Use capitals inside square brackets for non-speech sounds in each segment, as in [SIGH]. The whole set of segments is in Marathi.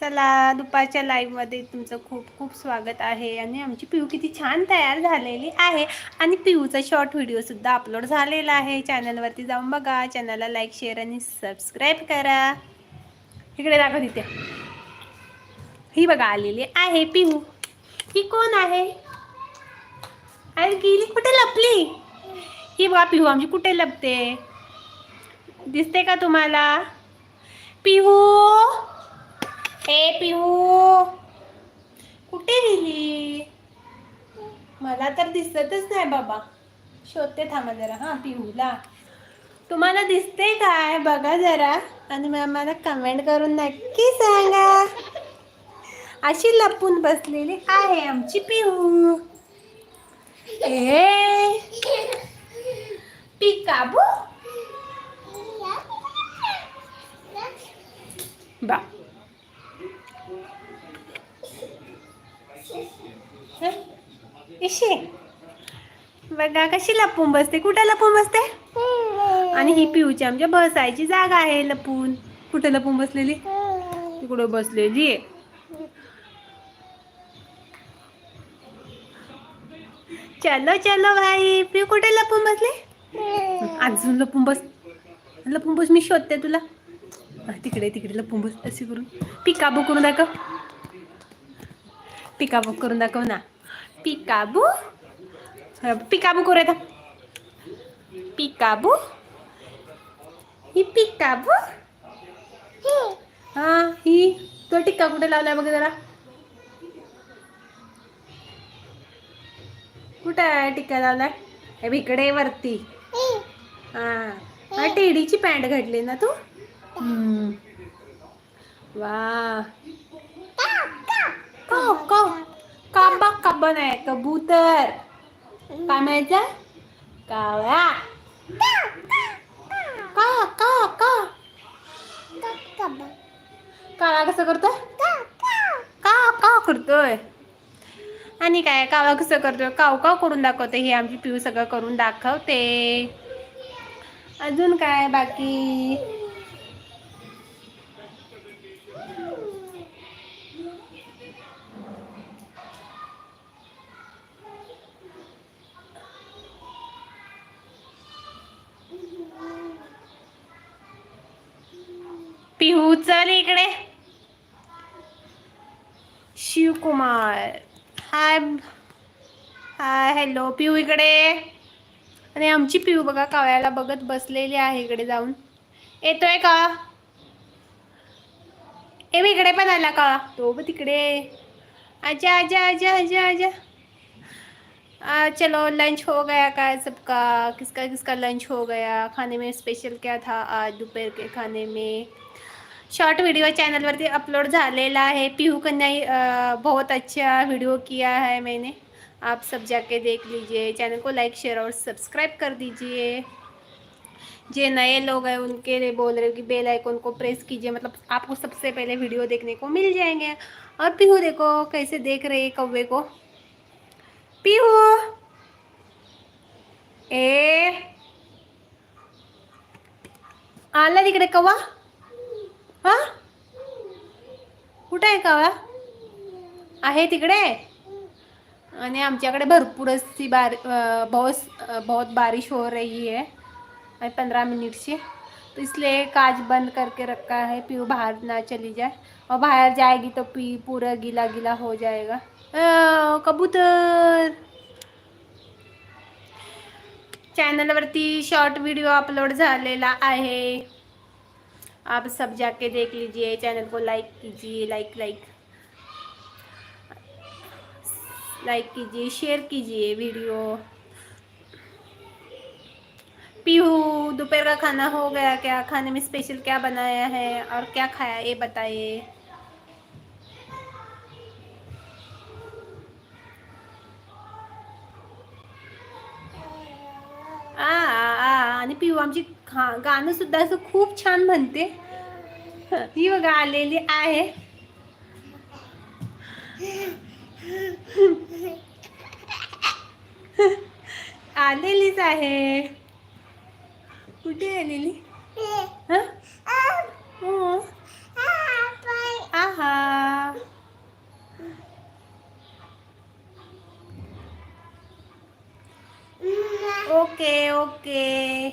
चला दुपारच्या लाईव्हमध्ये तुमचं खूप खूप स्वागत आहे. आणि आमची पिऊ किती छान तयार झालेली आहे. आणि पिऊचा शॉर्ट व्हिडिओसुद्धा अपलोड झालेला आहे. चॅनलवरती जाऊन बघा. चॅनलला लाईक शेअर आणि सबस्क्राईब करा. इकडे दाखव तिथे. ही बघा आलेली आहे पिऊ. ही कोण आहे? अरे गेली कुठे लपली? ही बघा पिहू आमची कुठे लपते? दिसते का तुम्हाला? पिहू ए पिहू. कुठे गेली? मला तर दिसतच नाही बाबा. शोधते थांबा जरा हां पिहूला. तुम्हाला दिसते काय? बघा जरा. आणि मग मला कमेंट करून नक्की सांगा. अशी लपून बसलेली आहे आमची पिहू. ए. पिकाबू बा. इशे बघा कशी लपून बसते? कुठं लपून बसते? आणि ही पिऊची आमच्या बसायची जागा आहे लपून. कुठे लपून बसलेली? तिकडं बसलेली आहे. चलो चलो भाई पिऊ कुठे लपून बसले? अजून लपून बस लपून बस मी शोधते तुला. तिकडे तिकडे लपून बस असे करून. पिका करून दाखव. पिकाबू करून दाखव ना. पिकाबू? पिकाबू करू आता. पिकाबू? ही पिकाबू? हा. ही तो टिक्का कुठे लावलाय बघ जरा. कुठं आहे टिक्का लावलाय? इकडे वरती. हा. टेडीची पॅन्ट घातली ना तू. वा को को पण आहे कबूतर काय म्हणायचं कावळा का का का काळा कसं करतो का का करतोय आणि काय कावा कसं करतोय काव काव करून दाखवते हे आमची पिऊ सगळं करून दाखवते अजून काय बाकी पिहू चल इकडे. शिवकुमार. हाय हाय हॅलो पिहू इकडे. आणि आमची पिऊ बघा कावळ्याला बघत बसलेली इकडे जाऊन. येतोय का? ए बघ, इकडे पण आला का? तो बघ तिकडे. आजा आजा आजा आजा आजा. आ, चलो लंच हो गया का सबका? किसका किसका लंच हो गया? खाने में स्पेशल क्या था? आज दोपहर के खाने में। शॉर्ट वीडियो चैनल वरती अपलोड आहे. पीहू कन्याई अ, बहुत अच्छा वीडियो किया है मैंने. आप सब जाके देख लीजिए. चैनल को लाइक शेयर और सब्सक्राइब कर दीजिए. जे नए लोग हैं उनके लिए बोल रहे हो कि बेल आइकन को प्रेस कीजिए. मतलब आपको सबसे पहले वीडियो देखने को मिल जाएँगे. और पीहू देखो कैसे देख रहे हैं कौवे को. पीहू! ए! आला तिकडे कवा. हा? कुठे आहे कावळा आहे तिकडे? आणि आमच्याकडे भरपूर अशी बार बहुत बहुत बारिश हो रही है. अभी पंद्रह मिनट से तो इसलिए काज बंद करके रखा है पी बाहर ना चली जाए. और बाहर जाएगी तो पी पूरा गीला गीला हो जाएगा. कबूतर! चॅनलवरती शॉर्ट व्हिडिओ अपलोड झालेला आहे. आप सब जाके देख लीजिए, चैनल को लाइक कीजिए लाइक लाइक लाइक कीजिए शेयर कीजिए वीडियो पीहू, दोपहर का खाना हो गया, क्या खाने में स्पेशल क्या बनाया है और क्या खाया ये बताइए। आणि पिऊ आमची खा गाणं सुद्धा असं खूप छान म्हणते. ही बघा आलेली आहे. आलेलीच आहे. कुठे आलेली हं? Okay okay.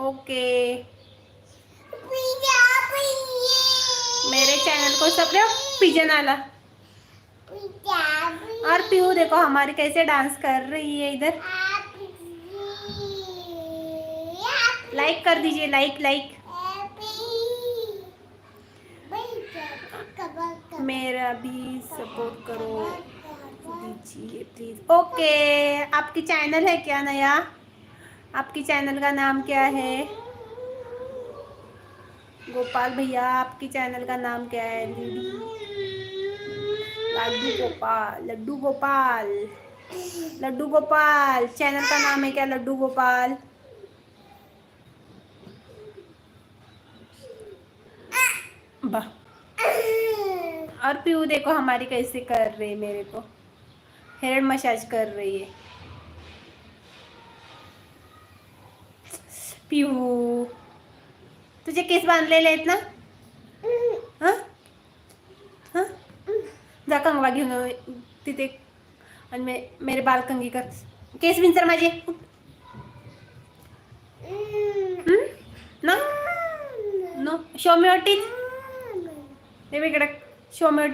ओके। मेरे चैनल को सब पिजन आला और पीहू देखो हमारी कैसे डांस कर रही है इधर। लाइक कर दीजिए लाइक लाइक मेरा भी सपोर्ट करो। दीजिए प्लीज़ ओके, आपकी चैनल है क्या नया? आपकी चैनल का नाम क्या है? गोपाल भैया, आपकी चैनल का नाम क्या है? लड्डू गोपाल लड्डू गोपाल लड्डू गोपाल। चैनल का नाम है क्या, लड्डू गोपाल? और पीयू देखो हमारी कैसे कर रही मेरे को। हेयर मसाज कर रही है। पीयू तुझे केस बांधलेले आहेत ना हं? हं? जा कंगवा घेऊन तिथे आणि मे मेरे बाल कंगी कर। केस विंचर माझे? ना? नो? शो मी हे इकडे show me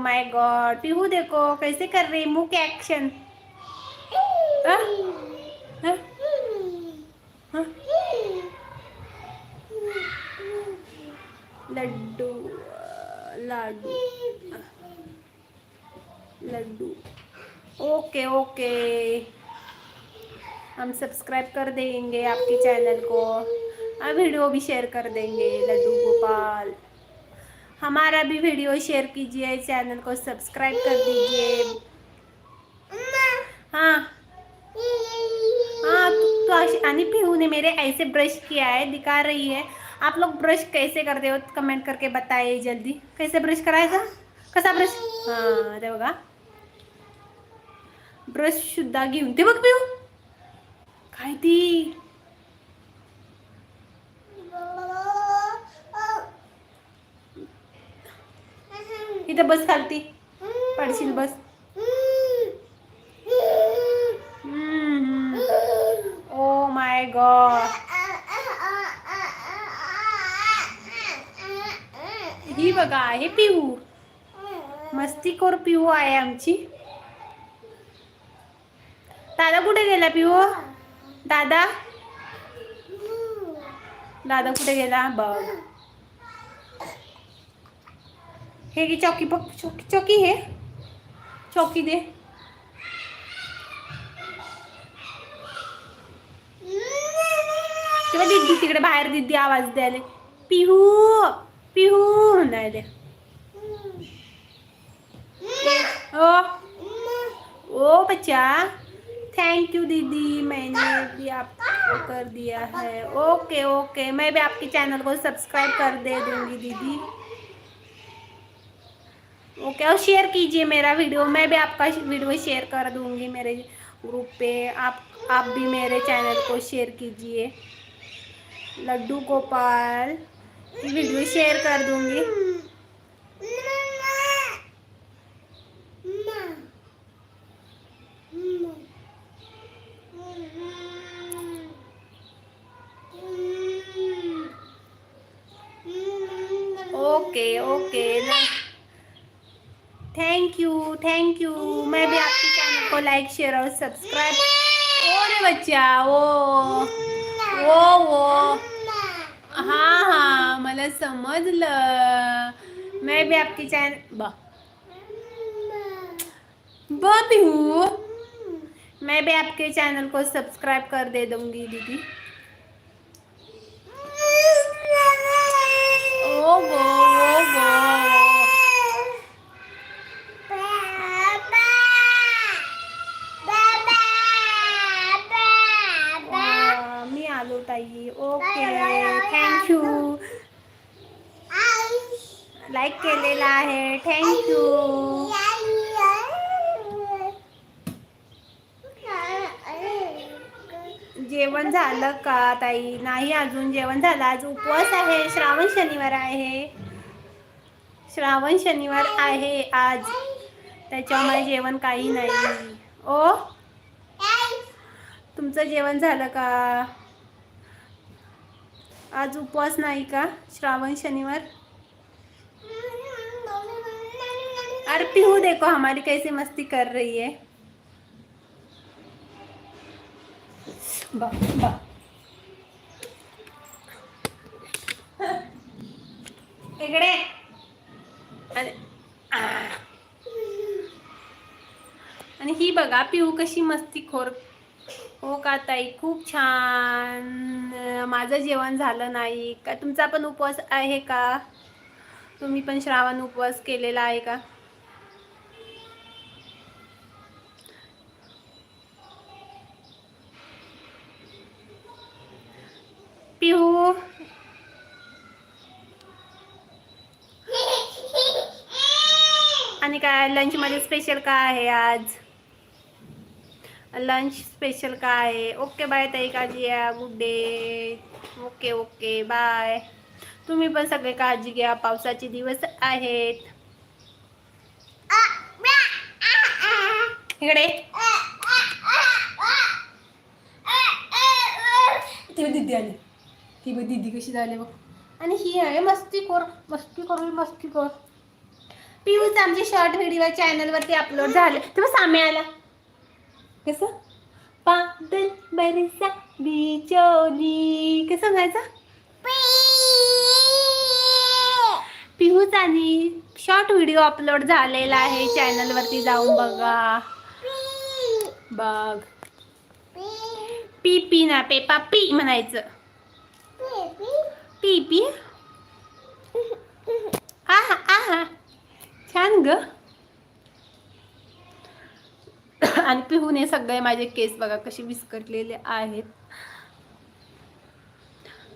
my god Pihu देखो, कैसे कर रही? मुँह के एक्शन हाँ? हाँ? हाँ? लड्डू लाडू लड्डू. ओके ओके हम सब्सक्राइब कर देंगे आपके चैनल को. और वीडियो भी शेयर कर देंगे, लड्डू गोपाल. हमारा भी वीडियो शेयर कीजिए चैनल को सब्सक्राइब कर दीजिए। हाँ। हाँ तो, तो आणि पिहू ने मेरे ऐसे ब्रश किया है दिखा रही है। आप लोग ब्रश कैसे करते हो कमेंट करके बताइए जल्दी। कैसे ब्रश करायचा कसा ब्रश? हाँ बघा ब्रश सुद्धा घेऊन ते बघ पिहू काय ती इथं बस खालती. पडशील बस. Oh my God. ही बघा आहे पिऊ. मस्तीखोर पिऊ आहे आमची. दादा कुठे गेला पिऊ? दादा? दादा कुठे गेला? बघ. हे की चौकी बघ चौकी चौकी हे? चौकी दे। तेव्हा दिदी तिकडे बाहेर दिदी आवाज़ द्यायला. पिहू पिहू दे. ओ ओ बच्चा. थैंक यू दीदी. मैंने भी आपको कर दिया है. ओके ओके मैं भी आपके चैनल को सब्सक्राइब कर दे दूँगी दीदी. ओके, और शेयर कीजिए मेरा वीडियो मैं भी आपका वीडियो शेयर कर दूँगी मेरे ग्रुप पे। आप आप भी मेरे चैनल को शेयर कीजिए। लड्डू गोपाल वीडियो शेयर कर दूँगी okay okay thank you thank you मैं भी आपके चैनल को लाइक शेयर और सब्सक्राइब ओ रे बच्चा, ओ वो वो हाँ हाँ मला समजलं। मैं भी आपकी चैनल बा। बहुत हूँ मैं भी आपके चैनल को सब्सक्राइब कर दे दूँगी, दीदी। ओ गो ओ गो लाईक केलेला आहे. थँक्यू जेवण झालं का ताई? नाही अजून जेवण झालं. आज उपवास आहे. श्रावण शनिवार आहे. श्रावण शनिवार आहे आज. त्याच्यामुळे जेवण काही नाही. ओ? तुमचं जेवण झालं का? आज उपवास नाही का? श्रावण शनिवार? अरे पीहू हो देखो हमारी कैसे मस्ती कर रही है। बा बा इकडे। अरे आणि ही बघा पिऊ कशी मस्ती खोर हो का ताई? खूप छान. माझं जेवण झालं नाही. का तुमचा पण उपवास आहे का? तुम्ही पण श्रावण उपवास केलेला आहे का पिहू आणि काय लंचमध्ये स्पेशल काय आहे आज? लंच स्पेशल काय आहे? ओके बाय ताई काळजी घ्या. Good day okay okay bye. तुम्ही पण सगळे काळजी घ्या. पावसाचे दिवस आहेत. इकडे. ती दीदी आली. ती बघ दीदी कशी झाली बघ. आणि ही आहे मस्ती कर मस्ती करू मस्ती कर पिऊच आमचे शॉर्ट व्हिडिओ चॅनलवरती अपलोड झाले. तेव्हा सामे आला. कसं? बादल बरसा बिचोली. कसं म्हणायचं? पिहूच आणि शॉर्ट व्हिडिओ अपलोड झालेला आहे चॅनलवरती जाऊन बघा. बघ. पी पी ना पेपा पी म्हणायचं. पी पी आहा आहा. छान ग. आणि पिहूने सगळे माझे केस बघा कसे विस्कटलेले आहेत.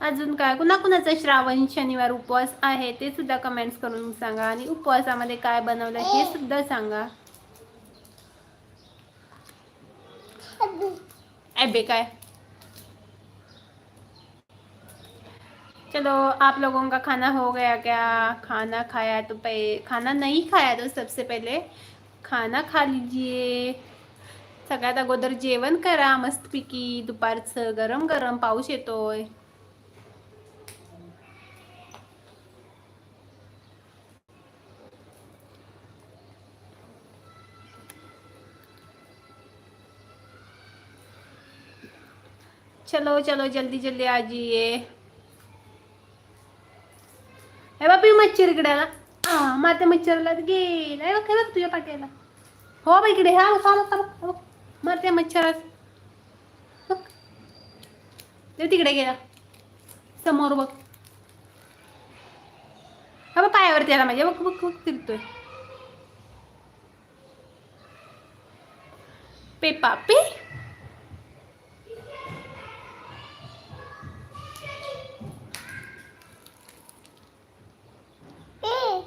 अजून काय? कुणा कुणाचा श्रावण शनिवार उपवास आहे ते सुद्धा कमेंट्स करून सांगा. आणि उपवासामध्ये काय बनवलं हे सुद्धा सांगा. एबे काय? चलो, आप लोगों का खाना हो गया क्या? खाना खाया तो पहले खाना नहीं खाया तो सबसे पहले खाना खा लीजिए। सगळ्यात अगोदर जेवण करा मस्त मस्तपैकी दुपारचं गरम गरम पाऊस येतोय. चलो चलो, जल्दी जल्दी आ जाइए. हे बाबी मच्छर इकडे आला. हा माते मच्छरला गेला हे बघ हे बघ तुझ्या पाट्याला हो बा इकडे हा बघ, हा बघ, बघ, मारते मच्छरात बघ. ते तिकडे गेला. समोर बघ. हा बघ पायावरती आला माझ्या. बघ बघ बघ फिरतोय पेपा. पे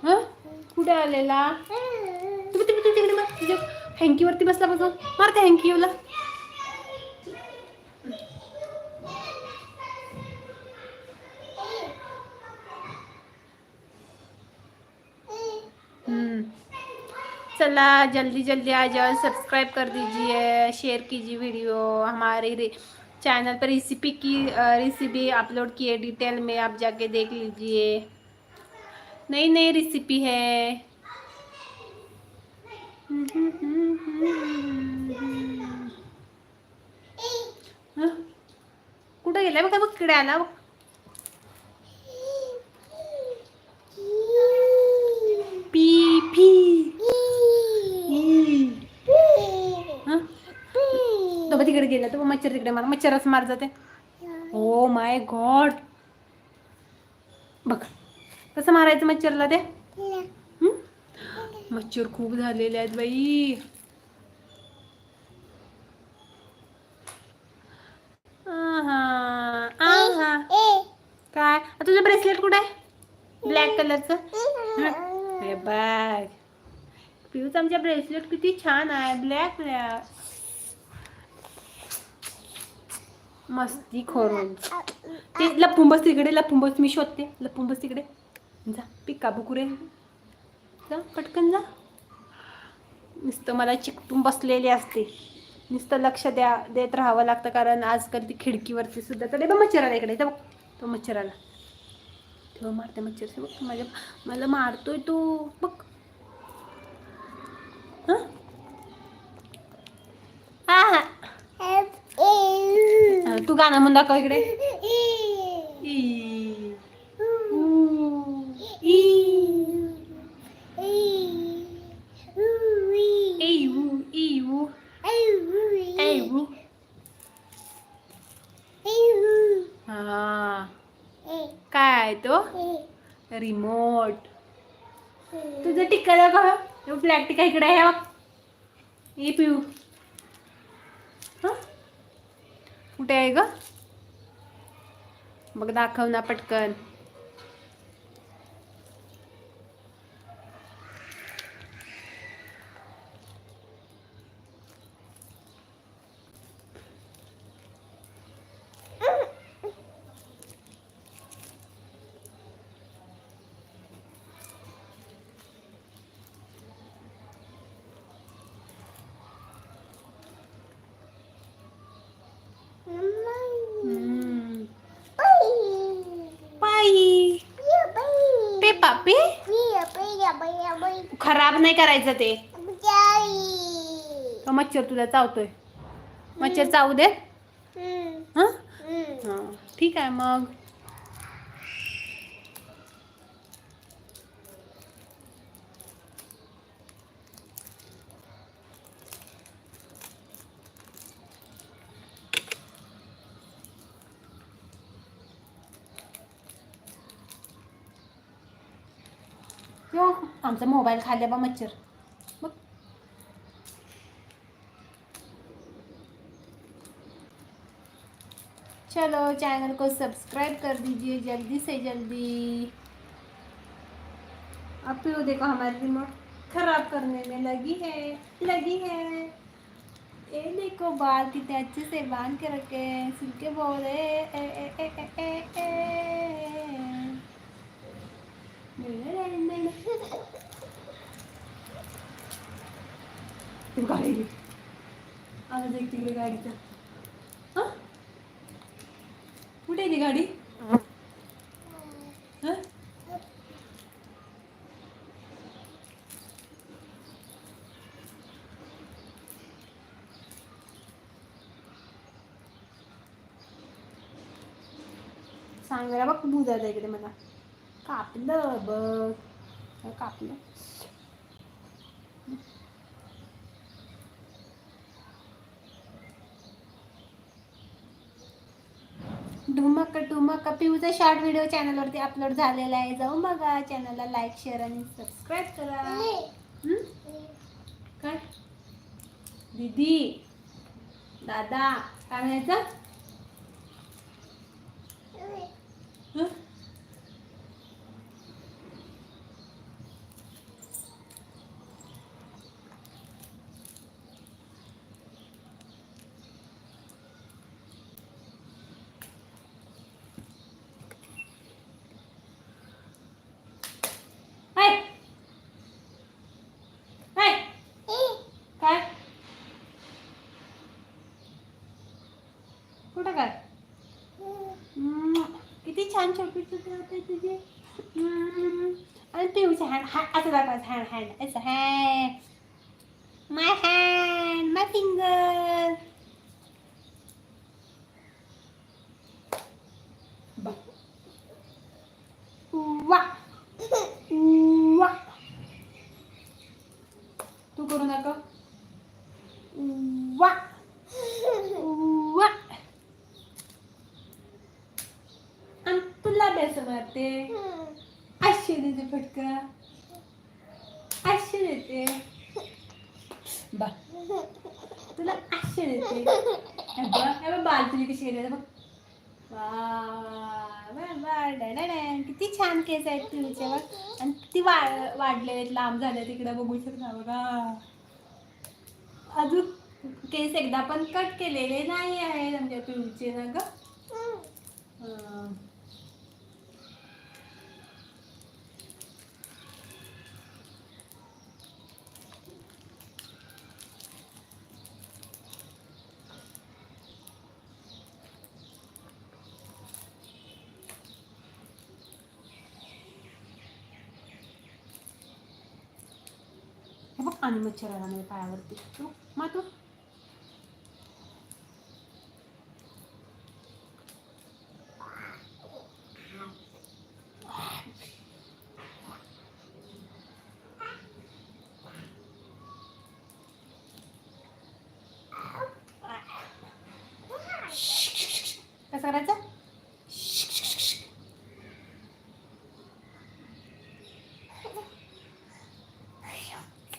हा? बस तुझ्या हँकीवरती बसला बघ मारते हँकीला हम्म. चला, जल्दी जल्दी आ जाओ. सब्सक्राइब कर दीजिए शेयर कीजिए वीडियो हमारे चैनल पर रेसिपी की रेसिपी अपलोड की है डिटेल में आप जाके देख लीजिए। नई नई रेसिपी है। हं? बघा बघ, किडे आला बघ. तो बघ गेला तो मच्छर तिकडे मार मच्छरच मार जाते ओ माय गॉड बघ. कसं मारायचं मच्छरला ते? मच्छर खूप झालेले आहेत बाई. आहा, आहा. काय? तुझं ब्रेसलेट कुठे आहे? ब्लॅक कलरचं हे बॅग पिऊच आमच्या ब्रेसलेट किती छान आहे. ब्लॅक ब्लॅक मस्ती खोरून ते लपून बस तिकडे लपून बस. मी शोधते. लपून बस तिकडे. जा पिका बुकुरे जा पटकन जा. नुसतं मला चिकटून बसलेली असते. नुसतं लक्ष द्या देत राहावं लागतं कारण आजकाल ती खिडकीवरती सुद्धा. तर बघ मच्छर आला इकडे बघ. तो मच्छर आला तेव्हा मारते मच्छर. बघ माझ्या मला मारतोय तो. बघ. हं? तू गाणं म्हणून दाखव इकडे. [LAUGHS] काय आहे तो? रिमोट तुझं टिक्का दाखव ब्लॅक टिक्का इकडे आहे ये पिऊ. हं? कुठे आहे ग? मग दाखव ना पटकन हम्म. पायी पेपा पे खराब नाही करायचं ते. मच्छर तुला चावतोय. मच्छर चावू दे. हं? हं. ठीक आहे मग. आमचा मोबाईल खाल्ल्या बा मच्छर. चलो चैनल को सब्सक्राइब कर दीजिए जल्दी से जल्दी. अब तो देखो हमारी रिमोट खराब करने में लगी है लगी है. ये देखो बाल कितने अच्छे से बाँध के रखे हैं, सिल्के बोल ए ए ए ए ए ए. ए तू गाडी आवाज एक तिकडे गाडीचा. हं? कुठे आहे ती गाडी? हं? सांगायला बघ बुजायचं इकडे मला. कापलं बघ. कापलं? पिऊचा शॉर्ट व्हिडिओ चॅनलवरती अपलोड झालेला आहे. जाऊन बघा. चॅनलला लाईक शेअर आणि सबस्क्राईब करा? काय? दीदी. दादा. काय म्हणायचं हं? हाय हाय काय कुठं काय हम्म, किती छान छोटे छोटे होते तुझे. आणि ते हँड हँड असं दाखवायचं हँड हँड असं hand my hand my finger वा वा तू करू नका वा वा आणि तुला बेस मारते अशी देते फटका अशी देते बा तुला अशी देते हे बघ, हे गेली बघ. किती छान केस आहेत तुझ्या बघ. आणि किती वा वाढले आहेत लांब झाले तिकडे बघू शकता बघा. अजून केस एकदा पण कट केलेले नाही आहेत. आमच्या पिऊचे ना ग हं. आणि मच्छर आला माझ्या पायावरती तू मातो. कसं करायचं?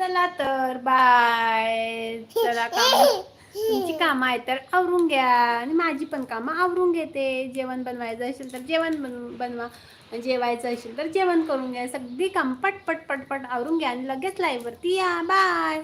चला तर बाय. चला काम. तुमची कामं आहेत तर आवरून घ्या. आणि माझी पण कामं आवरून घेते. जेवण बनवायचं असेल तर जेवण बनव. बनवा जेवायचं असेल तर जेवण करून घ्या. सगळी कामं पटपट पटपट आवरून घ्या. आणि लगेच लाईव्हवरती या. बाय.